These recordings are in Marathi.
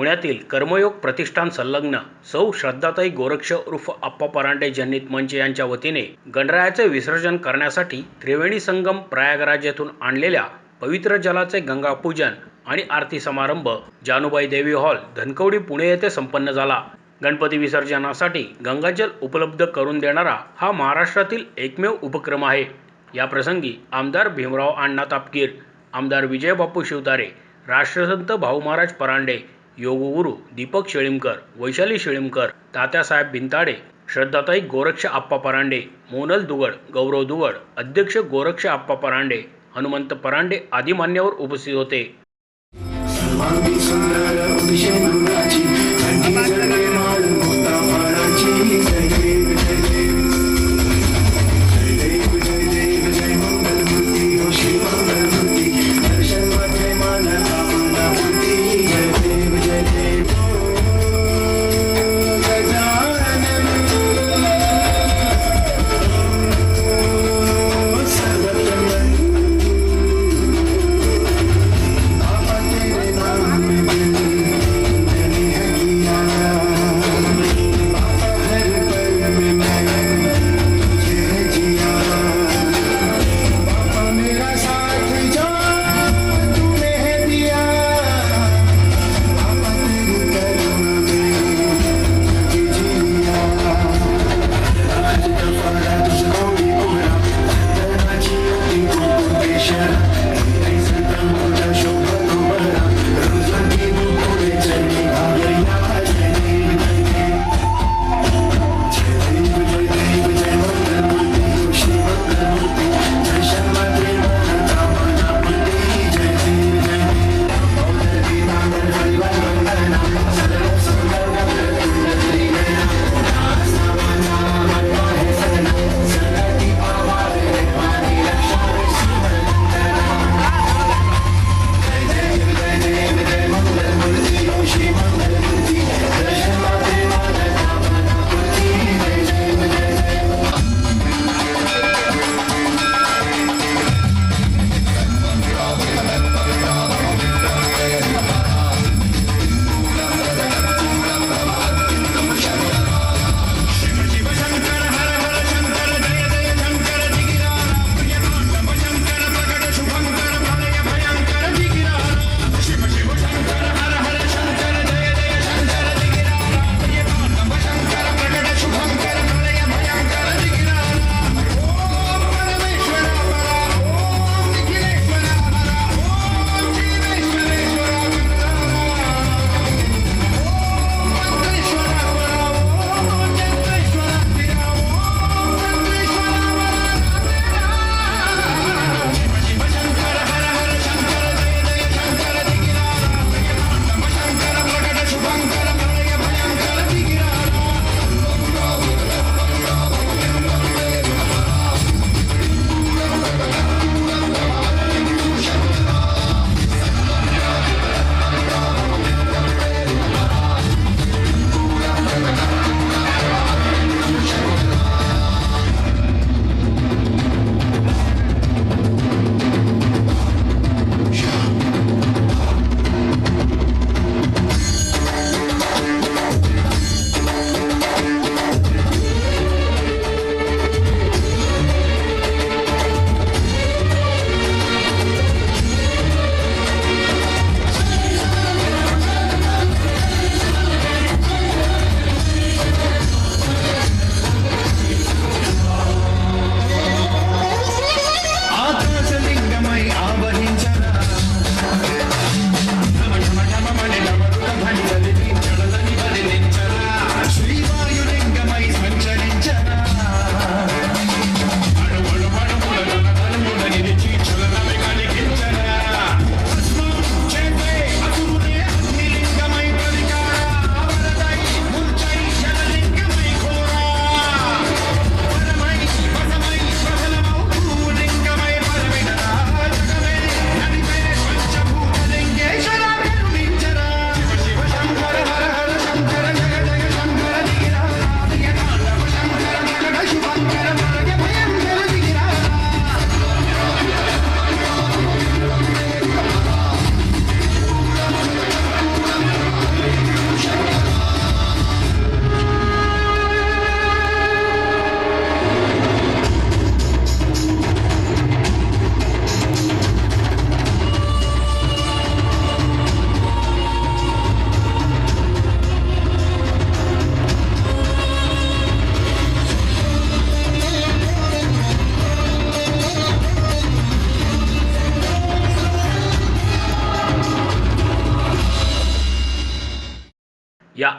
पुण्यातील कर्मयोग प्रतिष्ठान संलग्न सौ श्रद्धाताई गोरक्ष उर्फ आप्पा परांडे जनित मंच यांच्या वतीने गणरायाचे विसर्जन करण्यासाठी त्रिवेणी संगम प्रयागराज येथून आणलेल्या पवित्र जलाचे गंगापूजन आणि आरती समारंभ जानुबाई देवी हॉल धनकवडी पुणे येथे संपन्न झाला. गणपती विसर्जनासाठी गंगाजल उपलब्ध करून देणारा हा महाराष्ट्रातील एकमेव उपक्रम आहे. या प्रसंगी आमदार भीमराव अण्णा तापकीर आमदार विजयबापू शिवतारे राष्ट्रसंत भाऊ महाराज परांडे योगगुरू दीपक शेळीमकर वैशाली शेळीमकर तात्यासाहेब बिनताडे श्रद्धाताई गोरक्ष आप्पा परांडे मोनल दुगड गौरव दुगड अध्यक्ष गोरक्ष आप्पा परांडे हनुमंत परांडे आदी मान्यवर उपस्थित होते.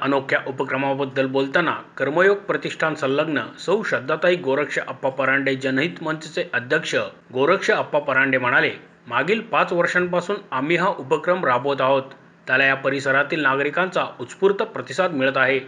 अनोख्या उपक्रमाबद्दल बोलताना कर्मयोग प्रतिष्ठान संलग्न सौ श्रद्धाताई गोरक्ष अप्पा परांडे जनहित मंचचे अध्यक्ष गोरक्ष अप्पा परांडे म्हणाले मागील पाच वर्षांपासून आम्ही हा उपक्रम राबवत आहोत. त्याला या परिसरातील नागरिकांचा उत्स्फूर्त प्रतिसाद मिळत आहे.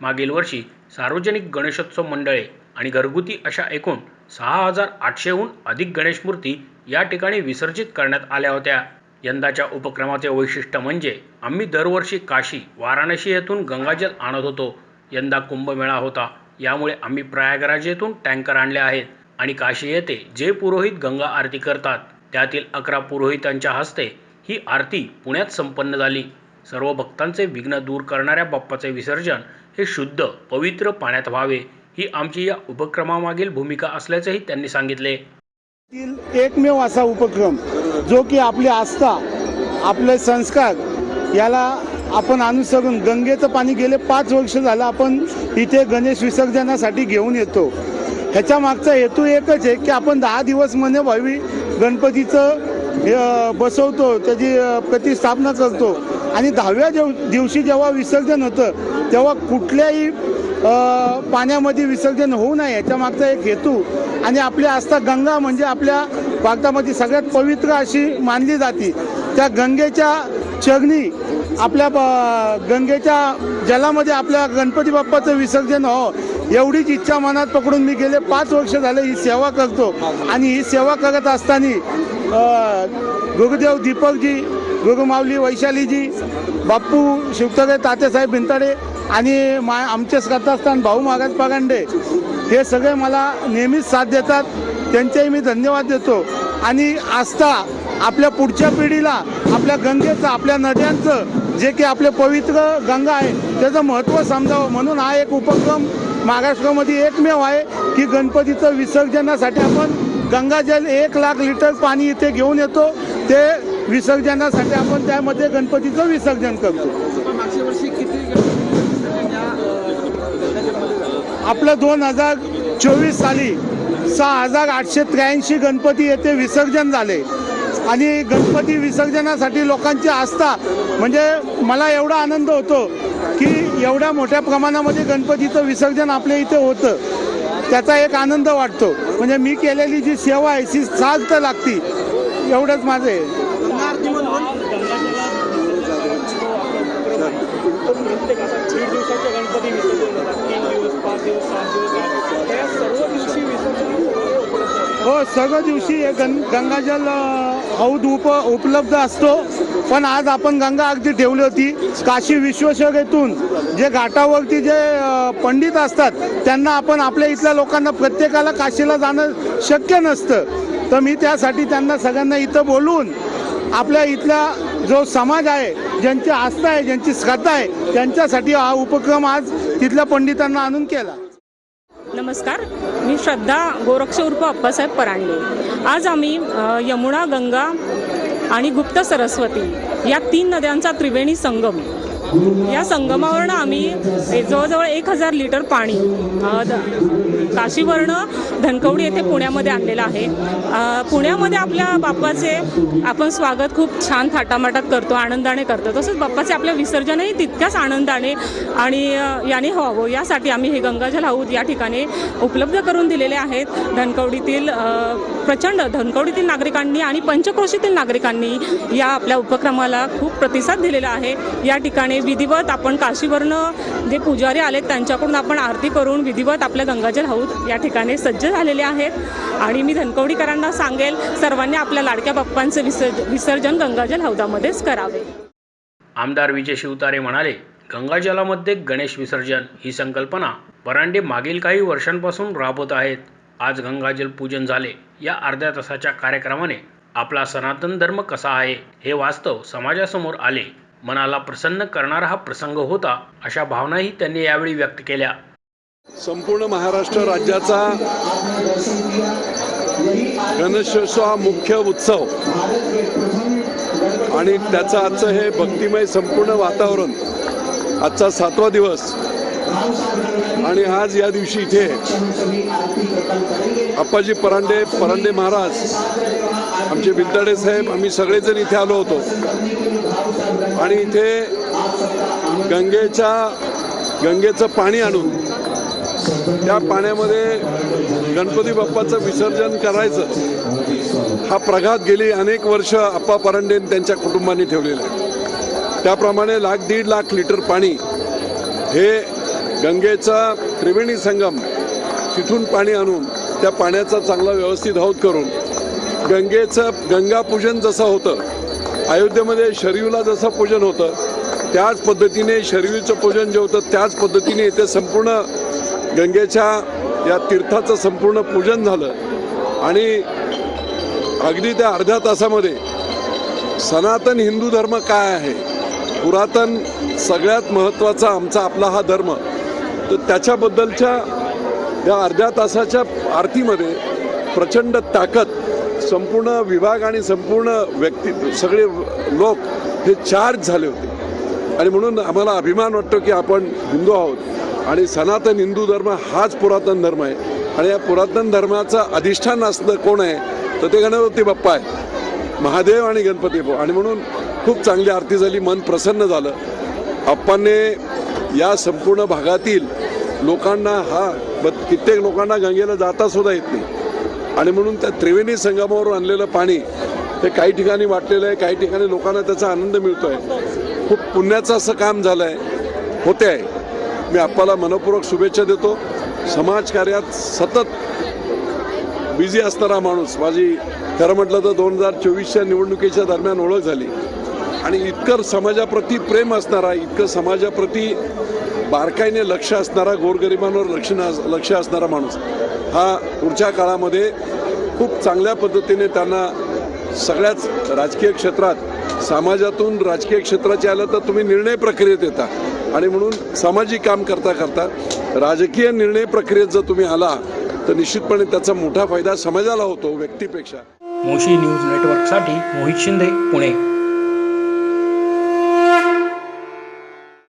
मागील वर्षी सार्वजनिक गणेशोत्सव मंडळे आणि घरगुती अशा एकूण सहा हजार आठशेहून अधिक गणेशमूर्ती या ठिकाणी विसर्जित करण्यात आल्या होत्या. यंदाच्या उपक्रमाचे वैशिष्ट्य म्हणजे आम्ही दरवर्षी काशी वाराणसी येथून गंगाजल आणत होतो. यंदा कुंभमेळा होता. यामुळे आम्ही प्रयागराज येथून टँकर आणले आहेत आणि काशी येथे जे पुरोहित गंगा आरती करतात त्यातील अकरा पुरोहितांच्या हस्ते ही आरती पुण्यात संपन्न झाली. सर्व भक्तांचे विघ्न दूर करणाऱ्या बाप्पाचे विसर्जन हे शुद्ध पवित्र पाण्यात व्हावे ही आमची या उपक्रमामागील भूमिका असल्याचेही त्यांनी सांगितले. एकमेव असा उपक्रम जो की आपली आस्था आपले संस्कार याला आपण अनुसरून गंगेचं पाणी गेले पाच वर्ष झालं आपण इथे गणेश विसर्जनासाठी घेऊन येतो. ह्याच्या मागचा हेतू एकच आहे की आपण दहा दिवस म्हणे भावी गणपतीचं बसवतो त्याची प्रतिस्थापना करतो. आणि दहाव्या जेव दिवशी जेव्हा विसर्जन होतं तेव्हा कुठल्याही पाण्यामध्ये विसर्जन होऊ नये याच्या मागचा एक हेतू. आणि आपली आस्था गंगा म्हणजे आपल्या भारतामध्ये सगळ्यात पवित्र अशी मानली जाते. त्या गंगेच्या चरणी आपल्या ब- गंगेच्या जलामध्ये आपल्या गणपती बाप्पाचं विसर्जन हो एवढीच इच्छा मनात पकडून मी गेले. पाच वर्ष झाले ही सेवा करतो. आणि ही सेवा करत असताना गुरुदेव दीपकजी गुरुमावली वैशालीजी बाप्पू शिवतरे तात्यासाहेब भिंताडे आणि मा आमचे श्रद्धास्थान भाऊ महाराज पागांडे हे सगळे मला नेहमीच साथ देतात. त्यांचेही मी धन्यवाद देतो. आणि आस्था आपल्या पुढच्या पिढीला आपल्या गंगेचं आपल्या नद्यांचं जे की आपले पवित्र गंगा आहे त्याचं महत्त्व समजावं. म्हणून हा एक उपक्रम महाराष्ट्रामध्ये एकमेव आहे की गणपतीचं विसर्जनासाठी आपण गंगाजल एक लाख लिटर पाणी इथे घेऊन येतो. ते विसर्जनासाठी आपण त्यामध्ये गणपतीचं विसर्जन करतो. आपलं दोन हजार चोवीस साली सहा हजार आठशे त्र्याऐंशी गणपती येथे विसर्जन झाले. आणि गणपती विसर्जनासाठी लोकांची आस्था म्हणजे मला एवढा आनंद होतो की एवढ्या मोठ्या प्रमाणामध्ये गणपतीचं विसर्जन आपल्या इथे होतं. त्याचा एक आनंद वाटतो. म्हणजे मी केलेली जी सेवा आहे ती तर लागती. एवढंच माझं आहे. प्रत्येक आता दीड दिवसाचे गणपती विसर्जन होतात तीन दिवस सात दिवस त्या सर्व दिवशी विसर्जन हो सर्व दिवशी हे गं गंगाजल हौद उप उपलब्ध असतो. पण आज आपण गंगा अगदी ठेवली होती. काशी विश्वेश्वरेतून जे घाटावरती जे पंडित असतात त्यांना आपण आपल्या इथल्या लोकांना प्रत्येकाला काशीला जाणं शक्य नसतं. तर मी त्यासाठी त्यांना सगळ्यांना इथं बोलून आपल्या इथल्या जो समाज आहे ज्यांची आस्था आहे ज्यांची श्रद्धा आहे त्यांच्यासाठी हा उपक्रम आज तिथल्या पंडितांना आणून केला. नमस्कार मी श्रद्धा गोरक्ष उर्फ अप्पासाहेब परांडे. आज आम्ही यमुना गंगा आणि गुप्त सरस्वती या तीन नद्यांचा त्रिवेणी संगम या संगमावरनं आम्ही जवळजवळ एक हजार लिटर पाणी काशीवरनं धनकवडी येथे पुण्यामध्ये आणलेलं आहे. पुण्यामध्ये आपल्या बाप्पाचे आपण स्वागत खूप छान थाटामाटात करतो आनंदाने करतो. तसंच बाप्पाचे आपल्या विसर्जनही तितक्याच आनंदाने आणि याने व्हावं. यासाठी आम्ही हे गंगाजल हौद या ठिकाणी उपलब्ध करून दिलेले आहेत. धनकवडीतील प्रचंड धनकवडीतील नागरिकांनी आणि पंचक्रोशीतील नागरिकांनी या आपल्या उपक्रमाला खूप प्रतिसाद दिलेला आहे. या ठिकाणी विधिवत आपण काशीवरनं जे पुजारी आलेत त्यांच्याकडून आपण आरती करून विधिवत आपल्या गंगाजल हौद या ठिकाणी सज्ज झालेले आहेत. आणि मी धनकवडीकरांना सांगेल सर्वांनी आपल्या लाडक्या बाप्पांचं विसर्ज विसर्जन गंगाजल हौदामध्येच करावे. आमदार विजय शिवतारे म्हणाले गंगाजलामध्ये गणेश विसर्जन ही संकल्पना परांडे मागील काही वर्षांपासून राबवत आहेत. आज गंगाजल पूजन झाले. या अर्ध्या तासाच्या कार्यक्रमाने आपला सनातन धर्म कसा आहे हे वास्तव समाजासमोर आले. मनाला प्रसन्न करणारा हा प्रसंग होता अशा भावनाही त्यांनी यावेळी व्यक्त केल्या. संपूर्ण महाराष्ट्र राज्याचा गणेशोत्सव हा मुख्य उत्सव. आणि त्याचं आजचं हे भक्तिमय संपूर्ण वातावरण आजचा सातवा दिवस आणि आज या दिवशी इथे अप्पाजी परांडे परांडे महाराज आमचे बिंदाडे साहेब आम्ही सगळेजण इथे आलो होतो. आणि इथे गंगेच्या गंगेचं पाणी आणून त्या पाण्यामध्ये गणपती बाप्पाचं विसर्जन करायचं हा प्रघात गेली अनेक वर्ष आप्पा परांडे त्यांच्या कुटुंबांनी ठेवलेला आहे. त्याप्रमाणे लाख दीड लाख लिटर पाणी हे गंगेचा त्रिवेणी संगम तिथून पाणी आणून त्या पाण्याचा चांगला व्यवस्थित हौद करून गंगेचं गंगापूजन जसं होतं अयोध्येमध्ये शरीवला जसं पूजन होतं त्याच पद्धतीने शरीवचं पूजन जे होतं त्याच पद्धतीने इथे संपूर्ण गंगेच्या या तीर्थाचं संपूर्ण पूजन झालं. आणि अगदी त्या अर्ध्या तासामध्ये सनातन हिंदू धर्म काय आहे? पुरातन सगळ्यात महत्त्वाचा आमचा आपला हा धर्म. तर त्याच्याबद्दलच्या या अर्ध्या तासाच्या आरतीमध्ये प्रचंड ताकद संपूर्ण विभाग आणि संपूर्ण व्यक्ती सगळे लोक हे चार्ज झाले होते. आणि म्हणून आम्हाला अभिमान वाटतो की आपण हिंदू आहोत. आणि सनातन हिंदू धर्म हाच पुरातन धर्म आहे. आणि या पुरातन धर्माचं अधिष्ठान असलं कोण आहे तर ते गणपती बाप्पा आहे महादेव आणि गणपती बाप्पा. आणि म्हणून खूप चांगली आरती झाली मन प्रसन्न झालं. आप्पांनी या संपूर्ण भागातील लोकांना हा ब- कित्येक लोकांना गंगेला जाता सुद्धा येत नाही. आणि म्हणून त्या त्रिवेणी संगमावर आणलेलं पाणी हे काही ठिकाणी वाटलेलं आहे काही ठिकाणी लोकांना त्याचा आनंद मिळतो आहे खूप पुण्याचं असं काम झालं आहे होते आहे मी आपल्याला मनपूर्वक शुभेच्छा देतो. समाजकार्यात सतत बिझी असणारा माणूस माझी खरं म्हटलं तर दोन हजार चोवीसच्या निवडणुकीच्या दरम्यान ओळख झाली. आणि इतकं समाजाप्रती प्रेम असणारा इतकं समाजाप्रती बारकाईने लक्ष असणारा गोरगरिबांवर लक्ष लक्ष असणारा माणूस. हा पुढच्या काळामध्ये खूप चांगल्या पद्धतीने त्यांना सगळ्याच राजकीय क्षेत्रात समाजातून राजकीय क्षेत्राचे आलं तर तुम्ही निर्णय प्रक्रियेत येता. आणि म्हणून सामाजिक काम करता करता राजकीय निर्णय प्रक्रियेत जर तुम्ही आला तर निश्चितपणे त्याचा मोठा फायदा समाजाला होतो व्यक्तीपेक्षा. मोशी न्यूज नेटवर्कसाठी मोहित शिंदे पुणे.